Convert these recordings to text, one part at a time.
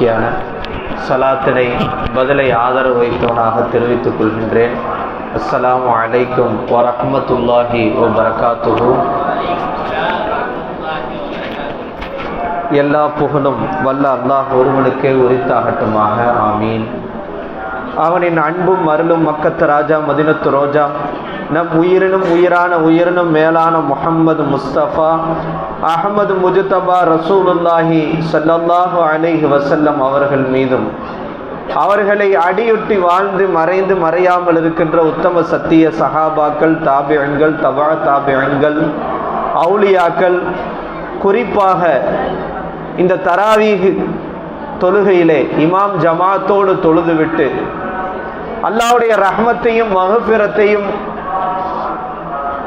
நம்பிக்கையான சலாத்தினை பதிலை ஆதரவு வைத்தவனாக தெரிவித்துக் கொள்கின்றேன். அஸ்ஸலாமு அலைக்கும் ஓ வபரகாத்துஹு. எல்லா புகழும் வல்ல அல்லாஹ் ஒருவனுக்கே உரித்தாகட்டுமாக. ஆமீன். அவனின் அன்பும் அருளும் மக்கத்து ராஜா மதினத்து ரோஜா நம் உயிரினும் உயிரான உயிரினும் மேலான முகம்மது முஸ்தபா அகமது முஜுதபா ரசூலுல்லாஹி ஸல்லல்லாஹு அலைஹி வசல்லம் அவர்கள் மீதும் அவர்களை அடியொட்டி வாழ்ந்து மறைந்து மறையாமல் இருக்கின்ற உத்தம சத்திய சஹாபாக்கள் தாபியன்கள் தபா தாபியன்கள் அவுலியாக்கள் குறிப்பாக இந்த தராவீஹ் தொழுகையிலே இமாம் ஜமாத்தோடு தொழுதுவிட்டு அல்லாவுடைய ரஹமத்தையும் மகபிரத்தையும்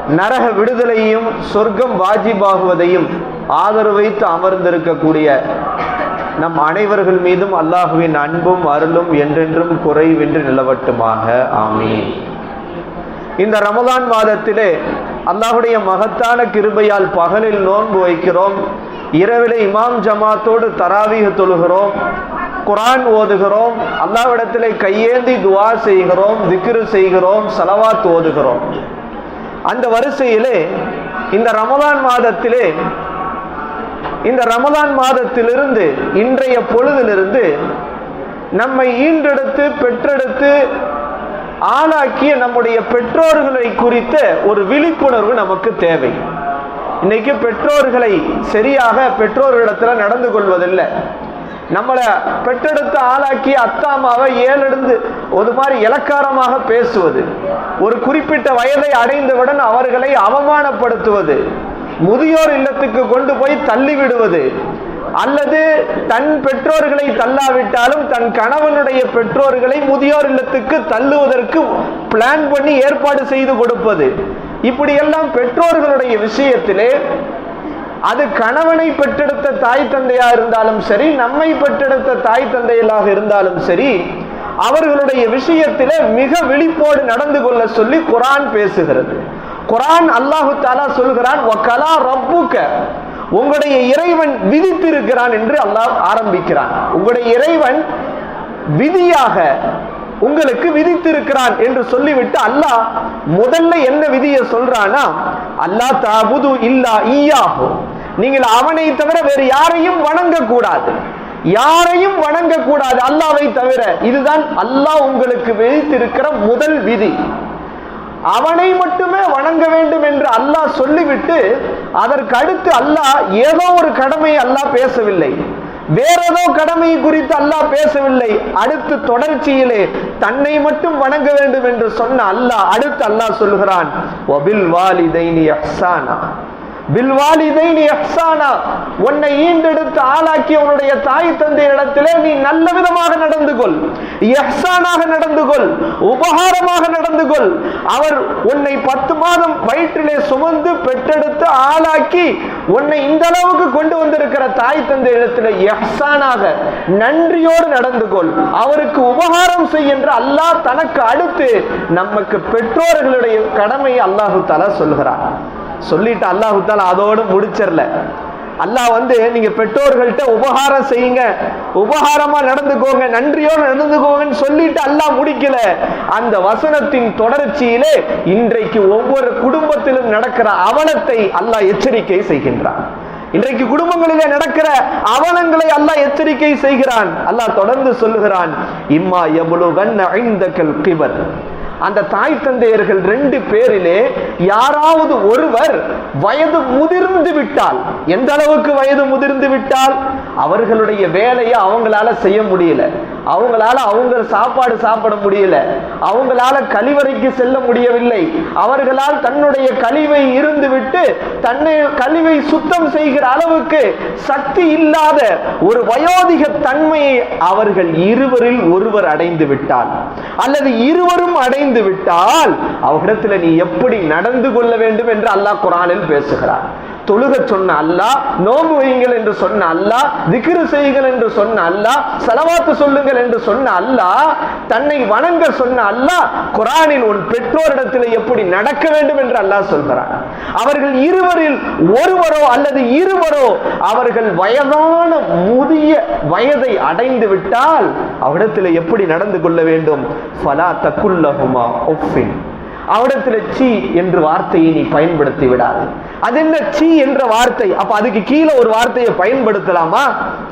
நரக விடுதலையும் சொர்க்கம் வாஜிபாகுவதையும் ஆதரவு வைத்து அமர்ந்திருக்கக்கூடிய நம் அனைவர்கள் மீதும் அல்லாஹுவின் அன்பும் அருளும் என்றென்றும் குறைவின்றி நிலவட்டுமாக. ஆமீன். இந்த ரமதான் மாதத்திலே அல்லாஹுடைய மகத்தான கிருபையால் பகலில் நோன்பு வைக்கிறோம். இரவிலே இமாம் ஜமாத்தோடு தராவீக தொழுகிறோம். குரான் ஓதுகிறோம். அல்லாவிடத்திலே கையேந்தி துவா செய்கிறோம். திக்ரு செய்கிறோம். சலவாத் ஓதுகிறோம். அந்த வரிசையிலே இந்த ரமலான் மாதத்திலே இந்த ரமலான் மாதத்திலிருந்து இன்றைய பொழுதிலிருந்து நம்மை ஈண்டெடுத்து பெற்றெடுத்து ஆளாக்கிய நம்முடைய பெற்றோர்களை குறித்த ஒரு விழிப்புணர்வு நமக்கு தேவை. இன்னைக்கு பெற்றோர்களை சரியாக பெற்றோர்களிடத்துல நடந்து கொள்வதில்லை. நம்மளை பெற்றெடுத்து ஆளாக்கி அத்தாமாவை ஏழெடுந்து ஒரு மாதிரி இலக்காரமாக பேசுவது. ஒரு குறிப்பிட்ட வயதை அடைந்தவுடன் அவர்களை அவமானப்படுத்துவது. முதியோர் இல்லத்துக்கு கொண்டு போய் தள்ளிவிடுவது. அல்லது தன் பெற்றோர்களை தள்ளாவிட்டாலும் தன் கணவனுடைய பெற்றோர்களை முதியோர் இல்லத்துக்கு தள்ளுவதற்கு பிளான் பண்ணி ஏற்பாடு செய்து கொடுப்பது. இப்படியெல்லாம் பெற்றோர்களுடைய விஷயத்திலே அது கணவனை பெற்றெடுத்த தாய் தந்தையா இருந்தாலும் சரி நம்மை பெற்றெடுத்த தாய் தந்தைகளாக இருந்தாலும் சரி அவர்களுடைய விஷயத்திலே மிக விழிப்போடு நடந்து கொள்ள சொல்லி குரான் பேசுகிறது. குரான் அல்லாஹு தாலா சொல்கிறான் ஒக்கலா ரப்புக்க. உங்களுடைய இறைவன் விதித்திருக்கிறான் என்று அல்லாஹ் ஆரம்பிக்கிறான். உங்களுடைய இறைவன் விதியாக உங்களுக்கு விதித்திருக்கிறான் என்று சொல்லிவிட்டு அல்லாஹ் முதல்ல என்ன விதியை சொல்றானா அல்லாஹ் தாபுது இல்லா ஈயாகும் நீங்கள் அவனை தவிர வேறு யாரையும் வணங்க கூடாது யாரையும் வணங்க கூடாது அல்லாவை தவிர. இதுதான் அல்லாஹ் உங்களுக்கு விதித்திருக்கிற முதல் விதி. அவனை மட்டுமே வணங்க வேண்டும் என்று அல்லாஹ் சொல்லிவிட்டு அதற்கு அடுத்து அல்லாஹ் ஏதோ ஒரு கடமையை அல்லாஹ் பேசவில்லை. வேற ஏதோ கடமை குறித்து அல்லாஹ் பேசவில்லை. அடுத்து தொடர்ச்சியிலே தன்னை மட்டும் வணங்க வேண்டும் என்று சொன்ன அல்லாஹ் அடுத்து அல்லாஹ் சொல்கிறான் உன்னை ஈண்டெடுத்து ஆளாக்கி உன்னுடைய தாய் தந்தை இடத்திலே நீ நல்ல விதமாக நடந்து கொள். எஹ்சானாக நடந்து கொள். உபகாரமாக நடந்து கொள். அவர் உன்னை பத்து மாதம் வயிற்றிலே சுமந்து பெற்றெடுத்து ஆளாக்கி உன்னை இந்த அளவுக்கு கொண்டு வந்திருக்கிற தாய் தந்தை இடத்துல எஹ்சானாக நன்றியோடு நடந்து கொள். அவருக்கு உபகாரம் செய் என்று அல்லாஹ் தனக்கு அடுத்து நமக்கு பெற்றோர்களுடைய கடமையை அல்லாஹு தலா சொல்கிறார் சொல்லிட்டு அல்லாஹு தாலா அதோடு முடிச்சிடல அல்லாஹ் வந்து நீங்க பெற்றோர்கள்ட்ட உபகாரம் செய்யுங்க. உபகாரமா நடந்துக்கோங்க நன்றியோடு நடந்துக்கோங்கன்னு சொல்லிட்டு அல்லாஹ் முடிக்கல. அந்த வசனத்தின் தொடர்ச்சியிலே இன்றைக்கு ஒவ்வொரு குடும்பத்திலும் நடக்கிற அவலத்தை அல்லாஹ் எச்சரிக்கை செய்கின்றான். இன்றைக்கு குடும்பங்களிலே நடக்கிற அவலங்களை அல்லாஹ் எச்சரிக்கை செய்கிறான். அல்லாஹ் தொடர்ந்து சொல்லுகிறான் இம்மா எவ்வளவு ஐந்தக்கல் கிபர். அந்த தாய் தந்தையர்கள் ரெண்டு பேரிலே யாராவது ஒருவர் வயது முதிர்ந்து விட்டால் எந்த அளவுக்கு வயது முதிர்ந்து விட்டால்? அவர்களுடைய வேலையை அவங்களால செய்ய முடியல. அவங்களால அவங்க சாப்பாடு சாப்பிட முடியல. அவங்களால கழிவறைக்கு செல்ல முடியவில்லை. அவர்களால் தன்னுடைய கழிவை இருந்து விட்டு தன்னை கழிவை சுத்தம் செய்கிற அளவுக்கு சக்தி இல்லாத ஒரு வயோதிக தன்மையை அவர்கள் இருவரில் ஒருவர் அடைந்து விட்டால் அல்லது இருவரும் அடைந்து விட்டால் அவரிடத்தில் நீ எப்படி நடந்து கொள்ள வேண்டும் என்று அல்லாஹ் குரானில் பேசுகிறார் தொழுக சொன்ன அல்லாஹ் நோம்பு வையுங்கள் என்று சொன்ன அல்லாஹ் திக்ரு செய்யுங்கள் என்று சொன்ன அல்லாஹ் செலவாத்து சொல்லுங்கள் என்று சொன்ன அல்லாஹ் தன்னை வணங்க சொன்ன அல்லாஹ் குரானின் உன் பெற்றோரிடத்தில் எப்படி நடக்க வேண்டும் என்று அல்லாஹ் சொல்கிறான். அவர்கள் இருவரில் ஒருவரோ அல்லது இருவரோ அவர்கள் வயதான முதிய வயதை அடைந்து விட்டால் அவரிடத்தில் எப்படி நடந்து கொள்ள வேண்டும்? ஃபலா தக்குல்லகுமா ஒஃபின் அவடத்துல சி என்று வார்த்தையை நீ பயன்படுத்தி விடாது. அது என்ன சீ என்ற வார்த்தை? அப்ப அதுக்கு கீழே ஒரு வார்த்தையை பயன்படுத்தலாமா?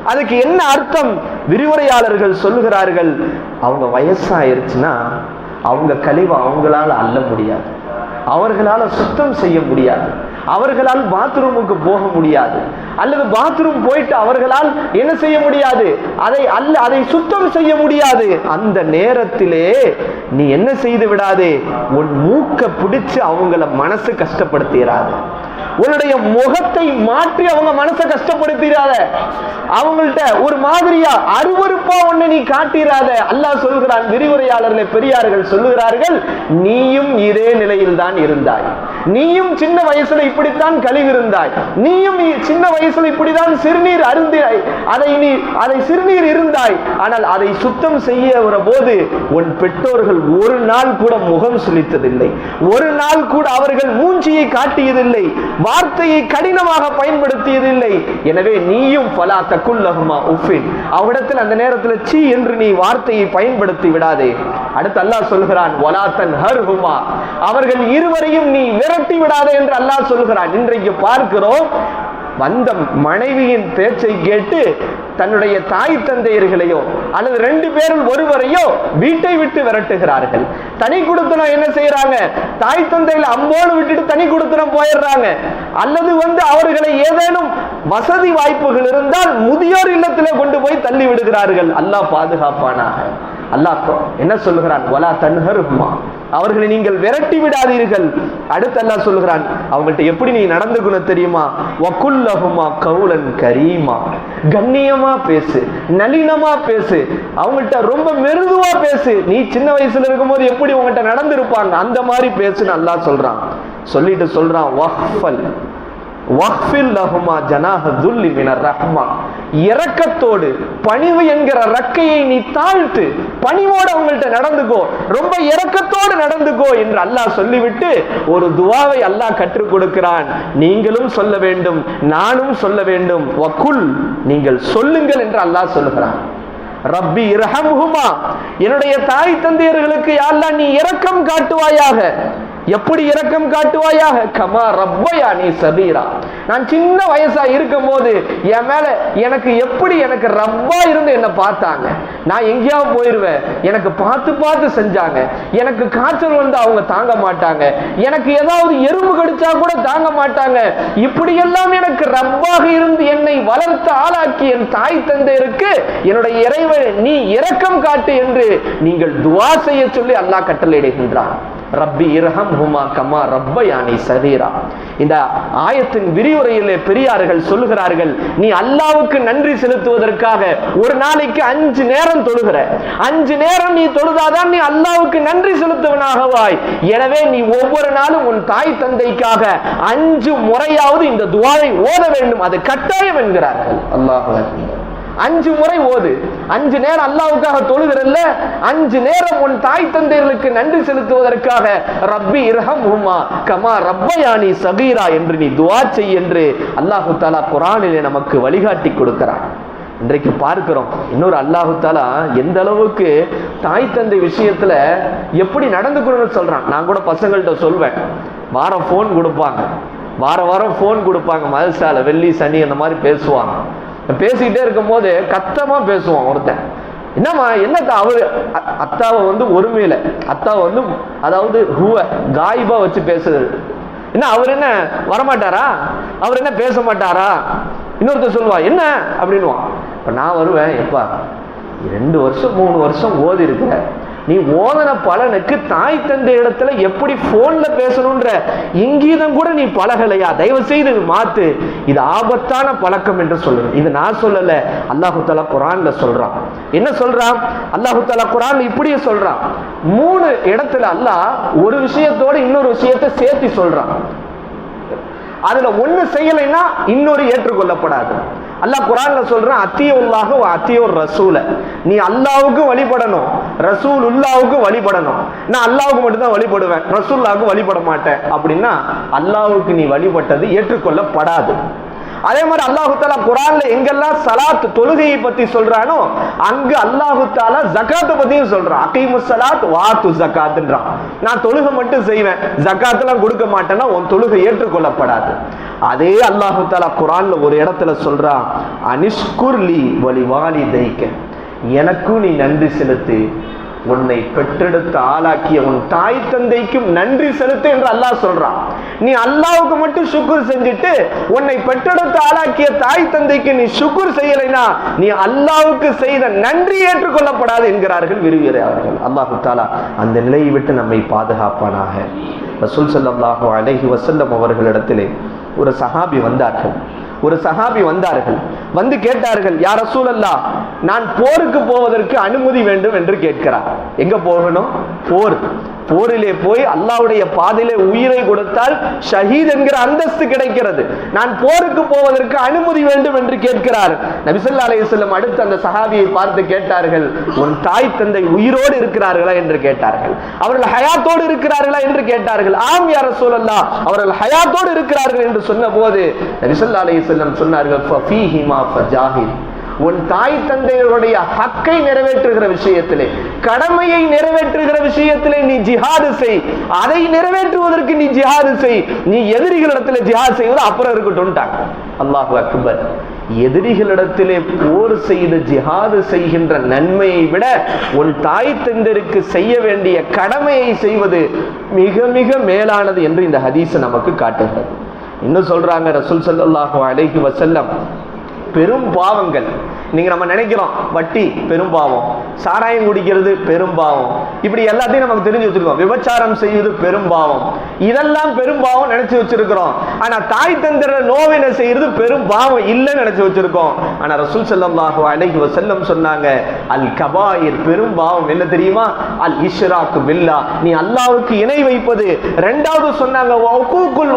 அதுக்கு என்ன அர்த்தம்? விரிவுரையாளர்கள் சொல்லுகிறார்கள் அவங்க வயசாயிருச்சுன்னா அவங்க கழிவை அவங்களால அள்ள முடியாது. அவர்களால் சுத்தம் செய்ய முடியாது. அவர்களால் பாத்ரூமுக்கு போக முடியாது. அல்லது பாத்ரூம் போயிட்டு அவர்களால் என்ன செய்ய முடியாது? அதை அல்ல அதை சுத்தம் செய்ய முடியாது. அந்த நேரத்திலே நீ என்ன செய்து விடாதே? உன் மூக்க பிடிச்சு அவங்கள மனசு கஷ்டப்படுத்திடாது உன்னுடைய முகத்தை மாற்றி அவங்க மனசை கஷ்டப்படுத்திடாத அவங்கள்ட்ட ஒரு மாதிரியா அருவருப்பா ஒண்ணு நீ காட்டிடாத அல்லாஹ் சொல்கிறான் விரிவுரையாளர்கள் பெரியார்கள் சொல்லுகிறார்கள் நீயும் இதே நிலையில் தான் இருந்தாய். நீயும் சின்ன வயசுல இப்படித்தான் கழிவிருந்தாய் நீயும் சின்ன வயசுல இப்படிதான் சிறுநீர் அருந்தாய் அதை நீ அதை சிறுநீர் இருந்தாய். ஆனால் அதை சுத்தம் செய்ய போது உன் பெற்றோர்கள் ஒரு நாள் கூட முகம் சுழித்ததில்லை ஒரு நாள் கூட அவர்கள் மூஞ்சியை காட்டியதில்லை. வார்த்தையை கடினமாக பயன்படுத்தியதில்லை. எனவே நீயும் பலா தக்குல்லஹுமா உஃபின். அவரிடத்தில் அந்த நேரத்தில் சி என்று நீ வார்த்தையை பயன்படுத்தி விடாதே. அடுத்து அல்லாஹ் சொல்கிறான் வலாத்தன் ஹர்ஹுமா அவர்கள் இருவரையும் நீ விரட்டி விடாதே என்று அல்லாஹ் சொல்கிறான் இன்றைக்கு பார்க்கிறோம் வந்த மனைவியின் பேச்சை கேட்டு தன்னுடைய தாய் தந்தையர்களையோ அல்லது ரெண்டு பேரில் ஒருவரையோ வீட்டை விட்டு விரட்டுகிறார்கள். தனி குடுத்தனம் என்ன செய்யறாங்க தாய் தந்தையில அம்போடு விட்டுட்டு தனி குடுத்தனம் போயிடுறாங்க. அல்லது வந்து அவர்களை ஏதேனும் வசதி வாய்ப்புகள் இருந்தால் முதியோர் இல்லத்திலே கொண்டு போய் தள்ளி விடுகிறார்கள். அல்லாஹ் பாதுகாப்பானாக. அல்லாஹ் என்ன சொல்லுகிறான்? வலா தன்ஹருமா அவர்களை நீங்கள் விரட்டி விடாதீர்கள். அடுத்து அல்லாஹ் சொல்லுகிறான் அவங்கள்ட்ட எப்படி நீ நடந்துக்கணும் தெரியுமா? வக்குல்லஹுமா கவுலன் கரீமா. கண்ணியமா பேசு நளினமா பேசு அவங்கள்ட்ட ரொம்ப மெருதுவா பேசு. நீ சின்ன வயசுல இருக்கும்போது எப்படி உங்கள்கிட்ட நடந்திருப்பாங்க? அந்த மாதிரி பேசுன்னு அல்லா சொல்றான். சொல்லிட்டு சொல்றான் வஃபல் வக்ஃபில் லஹுமா ஜனாஹ துல்லி மினர் ரஹ்மா. இரக்கத்தோடு பணிவு என்கிற ரக்கையை நீ தாழ்த்து பணிவோடு அவங்கள்ட்ட நடந்துக்கோ ரொம்ப இரக்கத்தோடு நடந்துக்கோ என்று அல்லாஹ் சொல்லிவிட்டு ஒரு துவாவை அல்லாஹ் கற்றுக் கொடுக்கிறான். நீங்களும் சொல்ல வேண்டும் நானும் சொல்ல வேண்டும். வக்குல் நீங்கள் சொல்லுங்கள் என்று அல்லாஹ் சொல்லுகிறான் ரப்பி இரஹம்ஹுமா என்னுடைய தாய் தந்தையர்களுக்கு யாரெல்லாம் நீ இரக்கம் காட்டுவாயாக? எப்படி இரக்கம் காட்டுவாயாக? கமா ரப்பயா நீ சபீரா. நான் சின்ன வயசா இருக்கும் போது என் மேல எனக்கு எப்படி எனக்கு ரப்பா இருந்து என்ன பார்த்தாங்க? நான் எங்கேயாவது போயிடுவேன் எனக்கு பார்த்து பார்த்து செஞ்சாங்க. எனக்கு காய்ச்சல் வந்து அவங்க தாங்க மாட்டாங்க. எனக்கு ஏதாவது எறும்பு கடிச்சா கூட தாங்க மாட்டாங்க. இப்படியெல்லாம் எனக்கு ரப்பாக இருந்து என்னை வளர்த்து ஆளாக்கி என் தாய் தந்தையருக்கு என்னுடைய இறைவன் நீ இரக்கம் காட்டு என்று நீங்கள் துவா செய்ய சொல்லி அல்லாஹ் கட்டளையிடுகின்றான். ரப்பி இரஹம் ஹுமா கமா ரப்பயானி சரீரா இந்த ஆயத்தின் விரிவுரையிலே பெரியார்கள் சொல்லுகிறார்கள் நீ அல்லாவுக்கு நன்றி செலுத்துவதற்காக ஒரு நாளைக்கு அஞ்சு நேரம் தொழுகிற. அஞ்சு நேரம் நீ தொழுதாதான் நீ அல்லாவுக்கு நன்றி செலுத்துவனாகவாய். எனவே நீ ஒவ்வொரு நாளும் உன் தாய் தந்தைக்காக அஞ்சு முறையாவது இந்த துவாவை ஓத வேண்டும். அது கட்டாயம் என்கிறார்கள். அல்லாஹ் அஞ்சு முறை ஓது. அஞ்சு நேரம் அல்லாவுக்காக தொழுகிறல்ல அஞ்சு நேரம் உன் தாய் தந்தையர்களுக்கு நன்றி செலுத்துவதற்காக ரப்பி இரஹம் உமா கமா ரப்பயானி சகீரா என்று நீ துவா செய் என்று அல்லாஹு தாலா குரானிலே நமக்கு வழிகாட்டி கொடுக்கிறான். இன்றைக்கு பார்க்கிறோம் இன்னொரு அல்லாஹு தாலா எந்த அளவுக்கு தாய் தந்தை விஷயத்துல எப்படி நடந்துக்கணும்னு சொல்றான். நான் கூட பசங்கள்கிட்ட சொல்வேன் வாரம் ஃபோன் கொடுப்பாங்க. வார வாரம் ஃபோன் கொடுப்பாங்க. மதசால வெள்ளி சனி அந்த மாதிரி பேசுவாங்க. பேசிக்கிட்டே இருக்கும்போது கத்தமாக பேசுவான் ஒருத்தன். என்னம்மா என்னக்கா அவர்? அத்தாவை வந்து ஒருமையில அத்தாவை வந்து அதாவது ஹுவ காயிபா வச்சு பேசுறது. என்ன அவர் என்ன வரமாட்டாரா? அவர் என்ன பேச மாட்டாரா? இன்னொருத்தர் சொல்லுவா என்ன? அப்படின்னுவான். இப்போ நான் வருவேன் எப்பா ரெண்டு வருஷம் மூணு வருஷம் ஓதி இருக்கிறேன் நீ ஓதன பலனுக்கு தாய் தந்தை இடத்துல எப்படி போன்ல பேசணும்ன்ற இங்கீதம் கூட நீ பழகலையா? தயவு செய்து மாத்து. இது ஆபத்தான பழக்கம் என்று சொல்லுங்க இது நான் சொல்லல. அல்லாஹு தலா குரான்ல சொல்றான். என்ன சொல்றான்? அல்லாஹு தலா குரான் இப்படியே சொல்றான். மூணு இடத்துல அல்லாஹ் ஒரு விஷயத்தோட இன்னொரு விஷயத்தை சேர்த்து சொல்றான். அதுல ஒண்ணு செய்யலைன்னா இன்னொரு ஏற்றுக்கொள்ளப்படாது. அல்லாஹ் குரான்ல சொல்றான் அத்தியுல்லாக அத்தியோர் ரசூல. நீ அல்லாவுக்கு வழிபடணும் ரசூல் உல்லாவுக்கு வழிபடணும். நான் அல்லாவுக்கு மட்டும்தான் வழிபடுவேன் ரசூல்லாவுக்கு வழிபட மாட்டேன். அப்படின்னா அல்லாவுக்கு நீ வழிபட்டது ஏற்றுக்கொள்ளப்படாது. அதே மாதிரி அல்லாஹு தாலா குரான்ல எங்கெல்லாம் சலாத் தொழுகையை பத்தி சொல்றானோ அங்கு அல்லாஹு தாலா ஜக்காத்தை பத்தியும் சொல்றான். அகைமு சலாத் வாத்து ஜக்காத்ன்றான் நான் தொழுகை மட்டும் செய்வேன். ஜக்காத்தெல்லாம் கொடுக்க மாட்டேன்னா உன் தொழுகை ஏற்றுக்கொள்ளப்படாது. அதே அல்லாஹு தாலா குரான்ல ஒரு இடத்துல சொல்றான் அனிஷ்குர்லி வழி வாலி தைக்க எனக்கும் நீ நன்றி செலுத்து. உன்னை பெற்றெடுத்து ஆளாக்கிய உன் தாய் தந்தைக்கும் நன்றி செலுத்து என்று அல்லாஹ் சொல்றான். நீ அல்லாவுக்கு மட்டும் சுக்குர் செஞ்சுட்டு உன்னை பெற்றெடுத்து ஆளாக்கிய தாய் தந்தைக்கு நீ சுக்குர் செய்யலைனா நீ அல்லாவுக்கு செய்த நன்றி ஏற்றுக்கொள்ளப்படாது என்கிறார்கள் விரும்புகிறார்கள் அல்லாஹு தாலா அந்த நிலையை விட்டு நம்மை பாதுகாப்பானாக. ரசூல் ஸல்லல்லாஹு அழகி வசல்லம் அவர்களிடத்திலே ஒரு சஹாபி வந்தார்கள். ஒரு சஹாபி வந்தார்கள். வந்து கேட்டார்கள் யார் ரசூலல்லா நான் போருக்கு போவதற்கு அனுமதி வேண்டும் என்று கேட்கிறார். எங்க போகணும்? போர். போரிலே போய் அல்லாவுடைய பாதையிலே உயிரை கொடுத்தால் ஷஹீத் என்கிற அந்தஸ்து கிடைக்கிறது. நான் போருக்கு போவதற்கு அனுமதி வேண்டும் என்று கேட்கிறார். நபிசல்லா அலையம் அடுத்து அந்த சஹாபியை பார்த்து கேட்டார்கள் உன் தாய் தந்தை உயிரோடு இருக்கிறார்களா? என்று கேட்டார்கள். அவர்கள் ஹயாத்தோடு இருக்கிறார்களா? என்று கேட்டார்கள். ஆம் யார சூழல்லா அவர்கள் ஹயாத்தோடு இருக்கிறார்கள் என்று சொன்ன போது நபிசல்லா அலையம் சொன்னார்கள் உன் தாய் தந்தையருடைய ஹக்கை நிறைவேற்றுகிற விஷயத்திலே கடமையை நிறைவேற்றுகிற விஷயத்திலே நீ ஜிஹாது செய். அதை நிறைவேற்றுவதற்கு நீ ஜிஹாது செய். நீ எதிரிகளிடத்தில் ஜிஹாது செய்வது அப்புறம் இருக்கட்டும் அல்லாஹு அக்பர். எதிரிகளிடத்திலே போர் செய்து ஜிஹாது செய்கின்ற நன்மையை விட உன் தாய் தந்தருக்கு செய்ய வேண்டிய கடமையை செய்வது மிக மிக மேலானது என்று இந்த ஹதீஸ் நமக்கு காட்டுகிறது. இன்னும் சொல்றாங்க ரசூல் சல்லாஹு அலைஹி வசல்லம் பெரும் பாவங்கள். நீங்க நம்ம நினைக்கிறோம் வட்டி பெரும் பாவம். சாராயம் குடிக்கிறது பெரும்பாவம் இப்படி எல்லாத்தையும் நமக்கு தெரிஞ்சு வச்சிருக்கோம். விபச்சாரம் செய்வது பெரும்பாவம் இதெல்லாம் பெரும்பாவம் நினைச்சு வச்சிருக்கிறோம். ஆனா தாய் தந்திர நோவினை செய்யறது பெரும்பாவம் இல்லைன்னு நினைச்சு வச்சிருக்கோம். ஆனா ரசூல் ஸல்லல்லாஹு அழகி செல்லம் சொன்னாங்க அல் கபாயிர் பெரும்பாவம் என்ன தெரியுமா? அல் இஷ்ராக்கு பில்லா. நீ அல்லாவுக்கு இணை வைப்பது. ரெண்டாவது சொன்னாங்க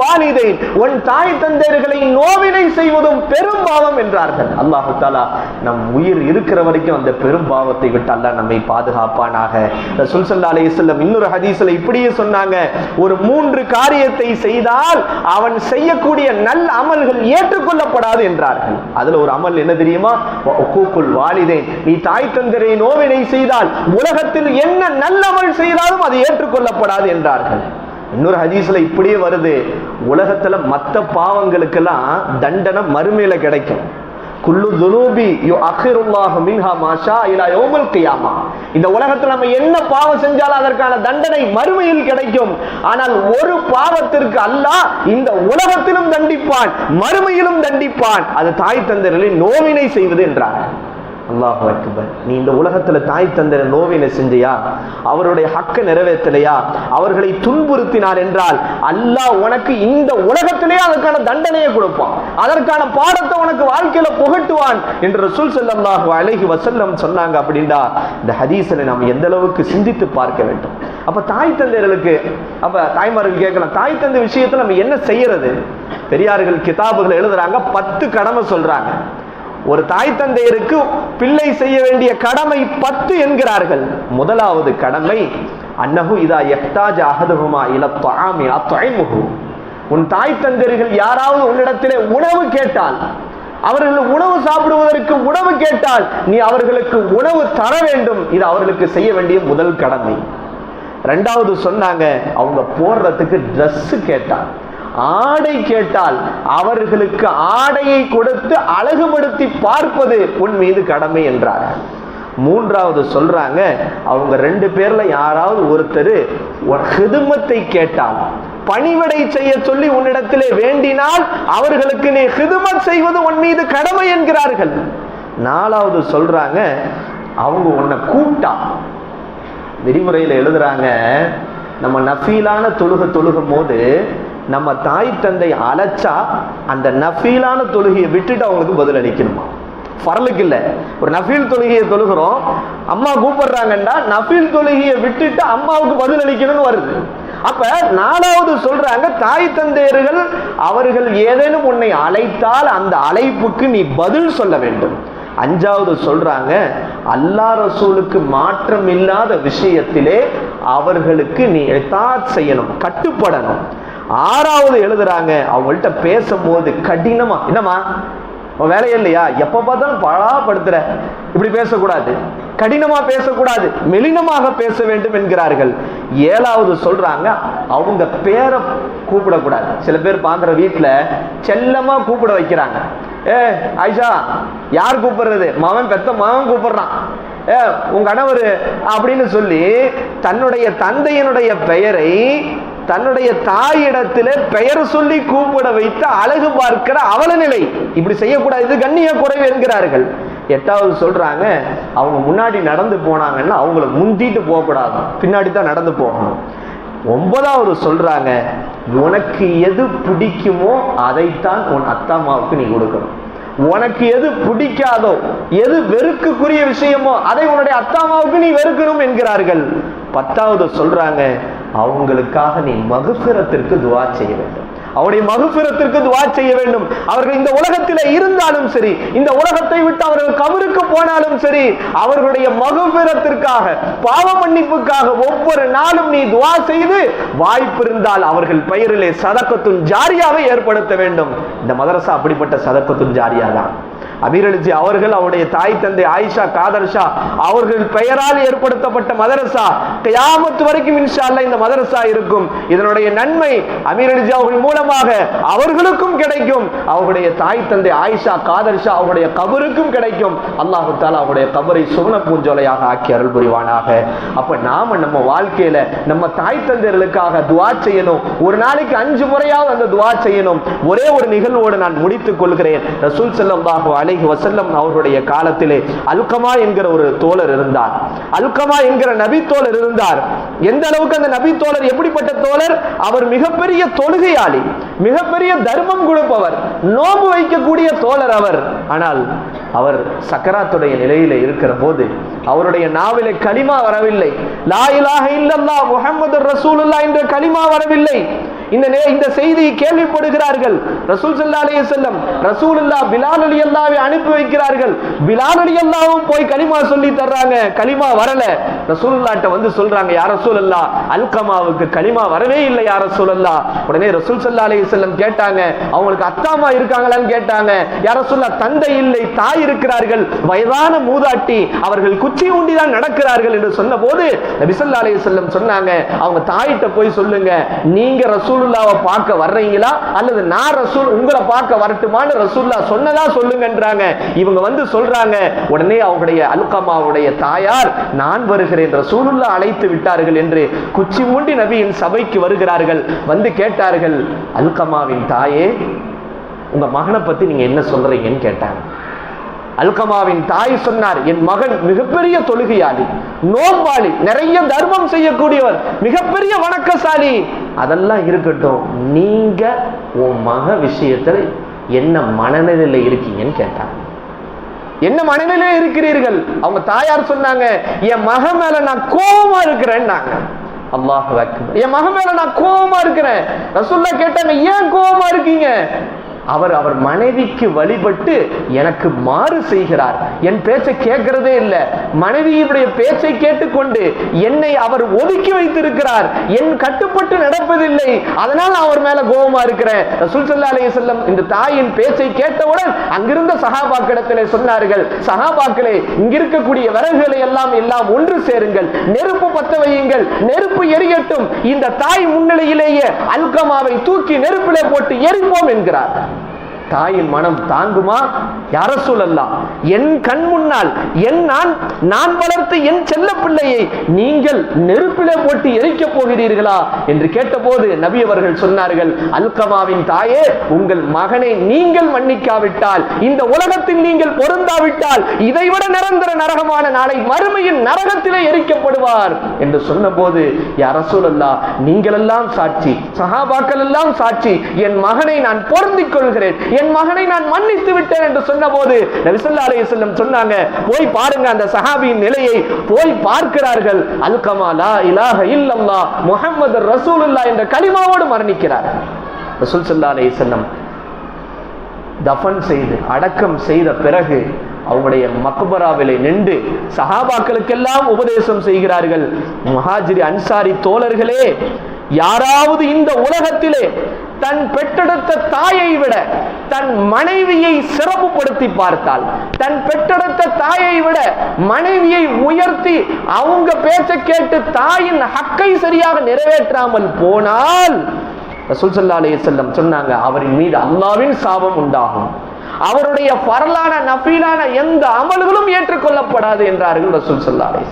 வாலிதை உன் தாய் தந்தையர்களை நோவினை செய்வதும் பெரும் பாவம் என்றார்கள். அல்லாஹு தாலா நம் உயிர் இருக்கிற வரைக்கும் அந்த பெரும் பாவத்தை விட்டு அல்லாஹ் நம்மை பாதுகாப்பானாக. ரசூல் சல்லா அலைஹி இன்னொரு ஹதீஸ்ல இப்படியே சொன்னாங்க. ஒரு மூன்று காரியத்தை செய்தால் அவன் செய்யக்கூடிய நல்ல அமல்கள் ஏற்றுக்கொள்ளப்படாது என்றார்கள். அதுல ஒரு அமல் என்ன தெரியுமா? கூக்குள் வாலிதேன். நீ தாய் தந்தரை நோவினை செய்தால் உலகத்தில் என்ன நல்ல அமல் செய்தாலும் அது ஏற்றுக்கொள்ளப்படாது என்றார்கள். இன்னொரு ஹதீஸ்ல இப்படியே வருது. உலகத்துல மத்த பாவங்களுக்கெல்லாம் தண்டனை மறுமையில கிடைக்கும். குல்லு துனூபி யோ அஹிருல்லாஹு மின்ஹா மாஷா இலா யௌமுல் கியாமா. இந்த உலகத்துல நம்ம என்ன பாவம் செஞ்சாலும் அதற்கான தண்டனை மறுமையில் கிடைக்கும். ஆனால் ஒரு பாவத்திற்கு அல்லாஹ் இந்த உலகத்திலும் தண்டிப்பான் மறுமையிலும் தண்டிப்பான். அது தாய் தந்தர்களின் நோவினை செய்வது என்றார். அல்லாஹ் அக்பர். நீ இந்த உலகத்துல தாய் தந்தர நோவினை செஞ்சியா? அவருடைய ஹக்க நிறைவேற்றலையா? அவர்களை துன்புறுத்தினார் என்றால் அல்லாஹ் உனக்கு இந்த உலகத்திலே அதற்கான தண்டனையை கொடுப்பான். அதற்கான பாடத்தை உனக்கு வாழ்க்கையில புகட்டுவான் என்று ரசூல் ஸல்லல்லாஹு அழகி வசல்லம் சொன்னாங்க அப்படின்னா இந்த ஹதீஸில் நாம் எந்த அளவுக்கு சிந்தித்து பார்க்க வேண்டும்? அப்ப தாய் தந்தையர்களுக்கு அப்ப தாய்மார்கள் கேட்கலாம் தாய் தந்தை விஷயத்துல நம்ம என்ன செய்யறது? பெரியார்கள் கிதாபுகள் எழுதுறாங்க பத்து கடமை சொல்றாங்க. ஒரு தாய் தந்தையருக்கு பிள்ளை செய்ய வேண்டிய கடமை பத்து என்கிறார்கள். முதலாவது கடமை அன்னஹு இதா எஹ்தாஜ் அகதுகுமா இல துஆமி உன் தாய் தந்தையர்கள் யாராவது உன்னிடத்திலே உணவு கேட்டால் அவர்கள் உணவு சாப்பிடுவதற்கு உணவு கேட்டால் நீ அவர்களுக்கு உணவு தர வேண்டும். இது அவர்களுக்கு செய்ய வேண்டிய முதல் கடமை. ரெண்டாவது சொன்னாங்க அவங்க போடுறதுக்கு ட்ரெஸ்ஸு கேட்டால் ஆடை கேட்டால் அவர்களுக்கு ஆடையை கொடுத்து அழகுபடுத்தி பார்ப்பது உன் மீது கடமை என்றார். மூன்றாவது சொல்றாங்க அவங்க ரெண்டு பேர்ல யாராவது ஒருத்தர் ஹிதுமத்தை கேட்டால் பணிவிடை செய்ய சொல்லி உன்னிடத்திலே வேண்டினால் அவர்களுக்கு நீ ஹிதுமத் செய்வது உன் மீது கடமை என்கிறார்கள். நாலாவது சொல்றாங்க அவங்க உன்னை கூப்பிட்டா. விரிவுரையில் எழுதுறாங்க நம்ம நஃபீலான தொழுக தொழுகும் போது நம்ம தாய் தந்தை அழைச்சா அந்த நஃபீலான தொழுகையை விட்டுட்டு அவங்களுக்கு பதில் அளிக்கணுமா? ஃபரலுக்கு இல்லை. ஒரு நஃபீல் தொழுகையை தொழுகிறோம் அம்மா கூப்பிடுறாங்கன்னா நஃபீல் தொழுகையை விட்டுட்டு அம்மாவுக்கு பதில் அளிக்கணும்னு வருது. அப்ப நாலாவது சொல்றாங்க தாய் தந்தையர்கள் அவர்கள் ஏதேனும் உன்னை அழைத்தால் அந்த அழைப்புக்கு நீ பதில் சொல்ல வேண்டும். அஞ்சாவது சொல்றாங்க அல்லா ரசூலுக்கு மாற்றம் இல்லாத விஷயத்திலே அவர்களுக்கு நீ எதா செய்யணும் கட்டுப்படணும். ஆறாவது எழுதுறாங்க. அவங்கள்ட்ட பேசும்போது கடினமா என்னம்மா உன் வேலையே இல்லையா? எப்ப பார்த்தாலும் பழாப்படுத்துற இப்படி பேசக்கூடாது. கடினமா பேசக்கூடாது. மெலினமாக பேச வேண்டும் என்கிறார்கள். ஏழாவது சொல்றாங்க அவங்க பேரை கூப்பிடக்கூடாது. சில பேர் பாக்குற வீட்டுல செல்லமா கூப்பிட வைக்கிறாங்க. ஏ ஆயிஷா யார் கூப்பிடுறது? மவன் பெத்த மவன் கூப்பிடுறான். ஏ உன் கணவர் அப்படின்னு சொல்லி தன்னுடைய தந்தையினுடைய பெயரை தன்னுடைய தாயிடத்துல பெயர் சொல்லி கூப்பிட வைத்து அழகு பார்க்கிற அவல நிலை. இப்படி செய்யக்கூடாது இது கண்ணிய குறைவு என்கிறார்கள். எட்டாவது சொல்றாங்க அவங்க முன்னாடி நடந்து போனாங்கன்னா அவங்கள முந்திட்டு போகக்கூடாது. பின்னாடி தான் நடந்து போகணும். ஒன்பதாவது சொல்றாங்க உனக்கு எது பிடிக்குமோ அதைத்தான் உன் அத்தாமாவுக்கு நீ கொடுக்கணும். உனக்கு எது பிடிக்காதோ எது வெறுக்குக்குரிய விஷயமோ அதை உன்னுடைய அத்தா அம்மாவுக்கு நீ வெறுக்கணும் என்கிறார்கள். பத்தாவது சொல்றாங்க அவங்களுக்காக நீ மகுபிரத்திற்கு துவா செய்ய வேண்டும். அவருடைய மகுபிரத்திற்கு துவா செய்ய வேண்டும். அவர்கள் இந்த உலகத்தில் இருந்தாலும் சரி இந்த உலகத்தை விட்டு அவர்கள் கபருக்கு போனாலும் சரி அவர்களுடைய மகுபிரத்திற்காக பாவ மன்னிப்புக்காக ஒவ்வொரு நாளும் நீ துவா செய்து வாய்ப்பு இருந்தால் அவர்கள் பெயரிலே சதக்கத்துன் ஜாரியாவை ஏற்படுத்த வேண்டும். இந்த மதரசா அப்படிப்பட்ட சதக்கத்துன் ஜாரியா தான் அமீரலிஜி அவர்கள் அவருடைய தாய் தந்தை ஆயிஷா காதர்ஷா அவர்கள் பெயரால் ஏற்படுத்தப்பட்ட மதரசா. கயாமத்து வரைக்கும் இன்ஷா இந்த மதரசா இருக்கும். இதனுடைய நன்மை அமீரலிஜி அவர்கள் மூலமாக அவர்களுக்கும் கிடைக்கும். அவருடைய தாய் தந்தை ஆயிஷா காதர்ஷா அவருடைய கபருக்கும் கிடைக்கும். அல்லாஹு தாலா அவருடைய கபரை சுவன பூஞ்சோலையாக ஆக்கி அருள் புரிவானாக. அப்ப நாம நம்ம வாழ்க்கையில நம்ம தாய் தந்தையர்களுக்காக துவா செய்யணும். ஒரு நாளைக்கு அஞ்சு முறையாவது அந்த துவா செய்யணும். ஒரே ஒரு நிகழ்வோடு நான் முடித்துக் கொள்கிறேன். ரசூல் செல்லம் அலைஹி வசல்லம் அவர்களுடைய காலத்திலே அல்கமா என்கிற ஒரு தோழர் இருந்தார். அல்கமா என்கிற நபி தோழர் இருந்தார். எந்த அளவுக்கு அந்த நபி தோழர் எப்படிப்பட்ட தோழர்? அவர் மிகப்பெரிய தொழுகையாளி மிகப்பெரிய தர்மம் கொடுப்பவர் நோம்பு வைக்கக்கூடிய தோழர் அவர். ஆனால் அவர் சக்கராத்துடைய நிலையில இருக்கிற போது அவருடைய நாவிலே களிமா வரவில்லை. லா இலாஹ இல்லல்லா முகமது ரசூலுல்லா என்ற களிமா வரவில்லை. இந்த இந்த செய்தியை கேள்விப்படுகிறார்கள். ரசூல் சல்லா ஸல்லல்லாஹு செல்லம் ரசூல் ரசூலுல்லாஹ் பிலால் அலி அல்லாவை அனுப்பி வைக்கிறார்கள். பிலால் அலி அல்லாவும் போய் கலிமா சொல்லி தர்றாங்க. கலிமா வரல. ரசூல்லாட்ட வந்து சொல்றாங்க யார் ரசூல் அல்லா அல்கமாவுக்கு கலிமா வரவே இல்லை யார் ரசூல் அல்லா உடனே ரசூல் சல்லா அலைஹி செல்லம் கேட்டாங்க அவங்களுக்கு அத்தாமா இருக்காங்களான்னு கேட்டாங்க. யார் ரசூல்லா தந்தை இல்லை தாய் இருக்கிறார்கள். வயதான மூதாட்டி அவர்கள் குச்சி ஊண்டி தான் நடக்கிறார்கள் என்று சொன்ன போது நபிசல்லா அலைஹி செல்லம் சொன்னாங்க. அவங்க தாயிட்ட போய் சொல்லுங்க நீங்க ரசூல் ரசூலுல்லாவை பார்க்க வர்றீங்களா? அல்லது நான் ரசூல் உங்களை பார்க்க வரட்டுமான்னு ரசூல்லா சொன்னதா சொல்லுங்கன்றாங்க. இவங்க வந்து சொல்றாங்க உடனே அவங்களுடைய அல்கமாவுடைய தாயார் நான் வருகிறேன். ரசூலுல்லா அழைத்து விட்டார்கள் என்று குச்சி மூண்டி நபியின் சபைக்கு வருகிறார்கள். வந்து கேட்டார்கள் அல்கமாவின் தாயே உங்க மகனை பத்தி நீங்க என்ன சொல்றீங்கன்னு கேட்டாங்க. அல்கமாவின் தாய் சொன்னார் என் மகன் மிகப்பெரிய தொழுகையாளி நோம்பாளி நிறைய தர்மம் செய்யக்கூடியவர் மிகப்பெரிய வணக்கசாலி. அதெல்லாம் இருக்கட்டும் நீங்க உன் மக விஷயத்துல என்ன மனநிலையில இருக்கீங்கன்னு கேட்டாங்க என்ன மனநிலையில இருக்கிறீர்கள்? அவங்க தாயார் சொன்னாங்க என் மக மேல நான் கோபமா இருக்கிறேன்னாங்க. அல்லாஹ் என் மக மேல நான் கோபமா இருக்கிறேன். ரசுல்லா கேட்டாங்க ஏன் கோபமா இருக்கீங்க? அவர் அவர் மனைவிக்கு வழிபட்டு எனக்கு மாறு செய்கிறார். என் பேச்சை கேட்கிறதே இல்லை. மனைவியுடைய பேச்சை கேட்டுக்கொண்டு என்னை அவர் ஒதுக்கி வைத்திருக்கிறார். என் கட்டுப்பட்டு நடப்பதில்லை. அதனால் நான் அவர் மேல கோபமா இருக்கிறேன். ரசூல் ஸல்லல்லாஹு அலைஹி இந்த தாயின் பேச்சை கேட்டவுடன் அங்கிருந்த சகாபாக்கிடத்திலே சொன்னார்கள் சகாபாக்களே இங்கிருக்கக்கூடிய விறகுகளை எல்லாம் எல்லாம் ஒன்று சேருங்கள். நெருப்பு பத்த வையுங்கள். நெருப்பு எரியட்டும். இந்த தாய் முன்னிலையிலேயே அல்கமாவை தூக்கி நெருப்பிலே போட்டு எரிப்போம் என்கிறார். தாயின் மனம் தாங்குமா? யார சொல்லலாம் என் கண் முன்னால் என் நான் நான் வளர்த்து என் செல்ல பிள்ளையை நீங்கள் நெருப்பிலே போட்டு எரிக்கப் போகிறீர்களா? என்று கேட்டபோது நபி அவர்கள் சொன்னார்கள் அல்கமாவின் தாயே உங்கள் மகனை நீங்கள் மன்னிக்காவிட்டால் இந்த உலகத்தில் நீங்கள் பொருந்தாவிட்டால் இதைவிட நிரந்தர நரகமான நாளை மறுமையின் நரகத்திலே எரிக்கப்படுவார் என்று சொன்னபோது யார சொல்லலாம் நீங்கள் எல்லாம் சாட்சி சஹாபாக்கள் எல்லாம் சாட்சி என் மகனை நான் பொருந்திக் கொள்கிறேன். என் மகனை நான் மன்னித்து விட்டேன் என்று சொன்னபோது நபிசல்லா செல்லம் சொன்னாங்க போய் பாருங்க அந்த சஹாபியின் நிலையை போய் பார்க்கிறார்கள். அல்கமா லா இலாஹ இல்லல்லாஹ் முஹம்மது ரசூலுல்லாஹ் என்ற கலிமாவோடு மரணிக்கிறார். ரசூல் ஸல்லல்லாஹு அலைய செல்லம் தஃபன் செய்து அடக்கம் செய்த பிறகு அவங்களுடைய மக்பராவிலே நின்று சஹாபாக்களுக்கெல்லாம் உபதேசம் செய்கிறார்கள். மஹாஜிரி அன்சாரி தோழர்களே யாராவது இந்த உலகத்திலே தன் பெற்றெடுத்த தாயை விட தன் மனைவியை சிறப்புப்படுத்தி பார்த்தால் தன் பெற்றெடுத்த தாயை விட மனைவியை உயர்த்தி அவங்க பேச்ச கேட்டு தாயின் ஹக்கை சரியாக நிறைவேற்றாமல் போனால் ரசூல் சல்லா அலைய செல்லம் சொன்னாங்க அவரின் மீது அல்லாவின் சாபம் உண்டாகும். அவருடைய பரலான நஃபீலான எந்த அமல்களும் ஏற்றுக்கொள்ளப்படாது என்றார்கள் ரசூல் சல்லா அலைய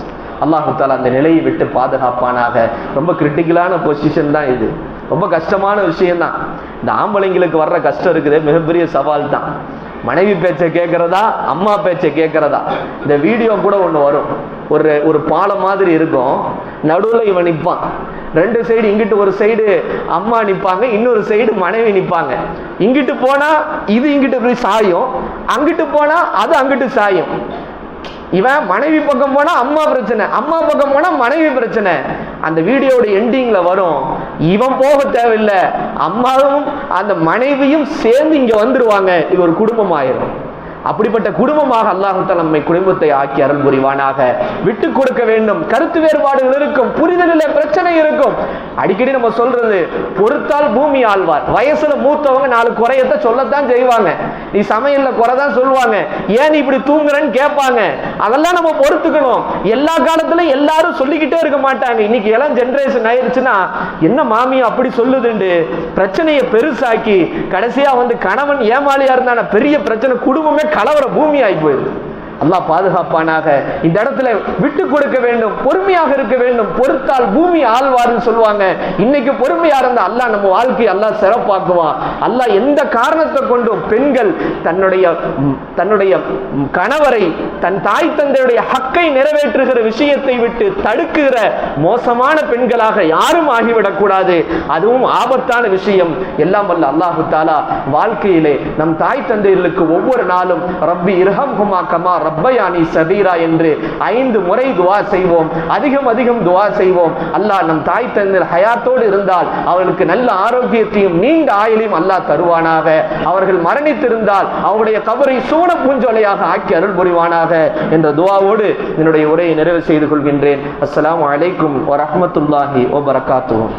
அல்லாஹு தாலா அந்த நிலையை விட்டு பாதுகாப்பானாக. ரொம்ப கிரிட்டிக்கலான பொசிஷன் தான் இது. ரொம்ப கஷ்டமான விஷயம்தான். இந்த ஆம்பளைங்களுக்கு வர்ற கஷ்டம் இருக்குது மிகப்பெரிய சவால் தான். மனைவி பேச்சை கேட்குறதா அம்மா பேச்சை கேட்குறதா? இந்த வீடியோ கூட ஒன்று வரும். ஒரு ஒரு பாலம் மாதிரி இருக்கும். நடுவில் இவன் நிற்பான் ரெண்டு சைடு இங்கிட்டு ஒரு சைடு அம்மா நிற்பாங்க இன்னொரு சைடு மனைவி நிற்பாங்க இங்கிட்டு போனால் இது இங்கிட்டு போய் சாயும். அங்கிட்டு போனால் அது அங்கிட்டு சாயும். இவன் மனைவி பக்கம் போனா அம்மா பிரச்சனை அம்மா பக்கம் போனா மனைவி பிரச்சனை. அந்த வீடியோட எண்டிங்ல வரும் இவன் போக தேவையில்லை அம்மாவும் அந்த மனைவியும் சேர்ந்து இங்க வந்துருவாங்க இது ஒரு குடும்பம் ஆயிரும் அப்படிப்பட்ட குடும்பமாக அல்லாஹுத்தால் நம்மை குடும்பத்தை ஆக்கி அருள் புரிவானாக. விட்டு கொடுக்க வேண்டும். கருத்து வேறுபாடுகள் இருக்கும். புரிதலில் பிரச்சனை இருக்கும். அடிக்கடி நம்ம சொல்றது பொறுத்தால் பூமி ஆழ்வார். வயசுல மூத்தவங்க நாலு குறையத்தை சொல்லத்தான் செய்வாங்க. நீ சமையல்ல குறை தான் சொல்லுவாங்க ஏன் நீ இப்படி தூங்குறன்னு கேட்பாங்க? அதெல்லாம் நம்ம பொறுத்துக்கணும். எல்லா காலத்திலும் எல்லாரும் சொல்லிக்கிட்டே இருக்க மாட்டாங்க. இன்னைக்கு எல்லாம் ஜென்ரேஷன் ஆயிடுச்சுன்னா என்ன மாமி அப்படி சொல்லுதுண்டு? பிரச்சனையை பெருசாக்கி கடைசியா வந்து கணவன் ஏமாளியா இருந்தான பெரிய பிரச்சனை குடும்பமே கலவர பூமி ஆகி போயிடுது அல்லாஹ் பாதுகாப்பானாக. இந்த இடத்துல விட்டு கொடுக்க வேண்டும் பொறுமையாக இருக்க வேண்டும். பொறுத்தால் பூமி ஆழ்வார்னு சொல்லுவாங்க. இன்னைக்கு பொறுமையா இருந்தால் அல்லாஹ் நம்ம வாழ்க்கையை அல்லாஹ் சிறப்பாக்குவான். அல்லாஹ் எந்த காரணத்தை கொண்டும் பெண்கள் தன்னுடைய தன்னுடைய கணவரை தன் தாய் தந்தையுடைய ஹக்கை நிறைவேற்றுகிற விஷயத்தை விட்டு தடுக்குகிற மோசமான பெண்களாக யாரும் ஆகிவிடக்கூடாது. அதுவும் ஆபத்தான விஷயம். எல்லாம் வல்ல அல்லாஹு தாலா வாழ்க்கையிலே நம் தாய் தந்தையர்களுக்கு ஒவ்வொரு நாளும் ரப்பி இரஹம் குமா கமா ரப்பயானி சபீரா என்று ஐந்து முறை துவா செய்வோம். அதிகம் அதிகம் துவா செய்வோம். அல்லாஹ் நம் தாய் தந்தையர் ஹயாத்தோடு இருந்தால் அவர்களுக்கு நல்ல ஆரோக்கியத்தையும் நீண்ட ஆயுளையும் அல்லாஹ் தருவானாக. அவர்கள் மரணித்திருந்தால் அவருடைய கபரை சூன பூஞ்சோலையாக ஆக்கி அருள் புரிவானாக என்ற துவாவோடு என்னுடைய உரையை நிறைவு செய்து கொள்கின்றேன். அஸ்லாம் வலைக்கும் வரமத்துல்லாஹி ஓ பரகாத்துவோம்